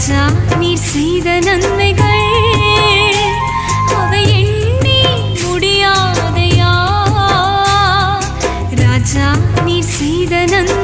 ராஜா நீர் செய்த நன்மைகள். அவை எண்ணி முடியாதையா? ராஜா நீர் செய்த நன்மை